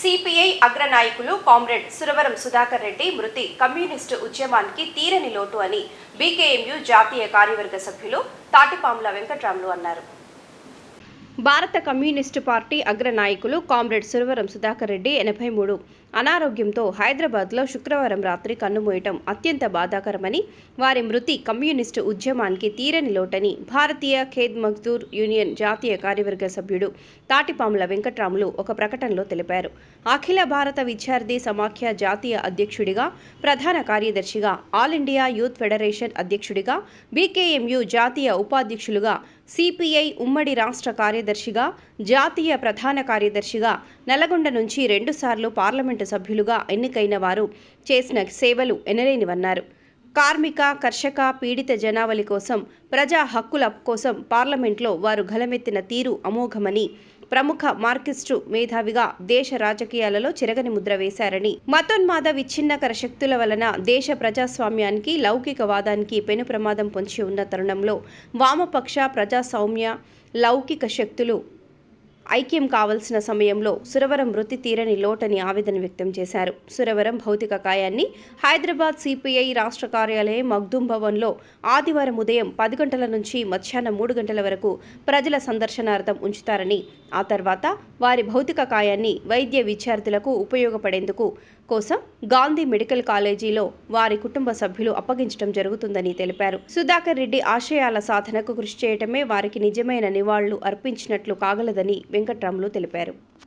CPI అగ్రనాయకులు comrade Suravaram Sudhakar Reddy మృతి communist ఉద్యమానికి తీరని లోటు అని బీకేఎంయు జాతీయ కార్యవర్గ సభ్యులు తాటిపాముల వెంకట్రాములు అన్నారు. భారత కమ్యూనిస్టు పార్టీ అగ్రనాయకులు కామ్రేడ్ సురవరం సుధాకర్ రెడ్డి ఎనభై మూడు. అనారోగ్యంతో హైదరాబాద్లో శుక్రవారం రాత్రి కన్నుమూయటం అత్యంత బాధాకరమని వారి మృతి కమ్యూనిస్టు ఉద్యమానికి తీరని లోటని భారతీయ ఖేద్ మజ్దూర్ యూనియన్ జాతీయ కార్యవర్గ సభ్యుడు తాటిపాముల వెంకట్రాములు ఒక ప్రకటనలో తెలిపారు. అఖిల భారత విద్యార్థి సమాఖ్య జాతీయ అధ్యక్షుడిగా ప్రధాన కార్యదర్శిగా ఆల్ ఇండియా యూత్ ఫెడరేషన్ అధ్యక్షుడిగా బీకేఎంయు జాతీయ ఉపాధ్యక్షులుగా సిపిఐ ఉమ్మడి రాష్ట్ర కార్యదర్శిగా జాతీయ ప్రధాన కార్యదర్శిగా నల్గొండ నుంచి రెండుసార్లు పార్లమెంటు సభ్యులుగా ఎన్నికైన వారు చేసిన సేవలు ఎనలేనివన్నారు. కార్మిక కర్షక పీడిత జనావళి కోసం ప్రజా హక్కుల కోసం పార్లమెంట్లో వారు గలమెత్తిన తీరు అమోఘమని ప్రముఖ మార్కిస్టు మేధావిగా దేశ రాజకీయాలలో చిరగని ముద్ర వేశారని. మతోన్మాద విచ్ఛిన్నకర శక్తుల వలన దేశ ప్రజాస్వామ్యానికి లౌకికవాదానికి పెను ప్రమాదం పొంచి ఉన్న తరుణంలో వామపక్ష ప్రజాస్వామ్య లౌకిక శక్తులు ఐక్యం కావలసిన సమయంలో సురవరం మృతి తీరని లోటని ఆవేదన వ్యక్తం చేశారు. సురవరం భౌతిక కాయాన్ని హైదరాబాద్ సిపిఐ రాష్ట్ర కార్యాలయం మగ్దుం భవన్లో ఆదివారం ఉదయం పది గంటల నుంచి మధ్యాహ్నం మూడు గంటల వరకు ప్రజల సందర్శనార్థం ఉంచుతారని ఆ తర్వాత వారి భౌతిక కాయాన్ని వైద్య విద్యార్థులకు ఉపయోగపడేందుకు కోసం గాంధీ మెడికల్ కాలేజీలో వారి కుటుంబ సభ్యులు అప్పగించడం జరుగుతుందని తెలిపారు. సుధాకర్ రెడ్డి ఆశయాల సాధనకు కృషి చేయటమే వారికి నిజమైన నివాళులు అర్పించినట్లు కాగలదని వెంకట్రాములు తెలిపారు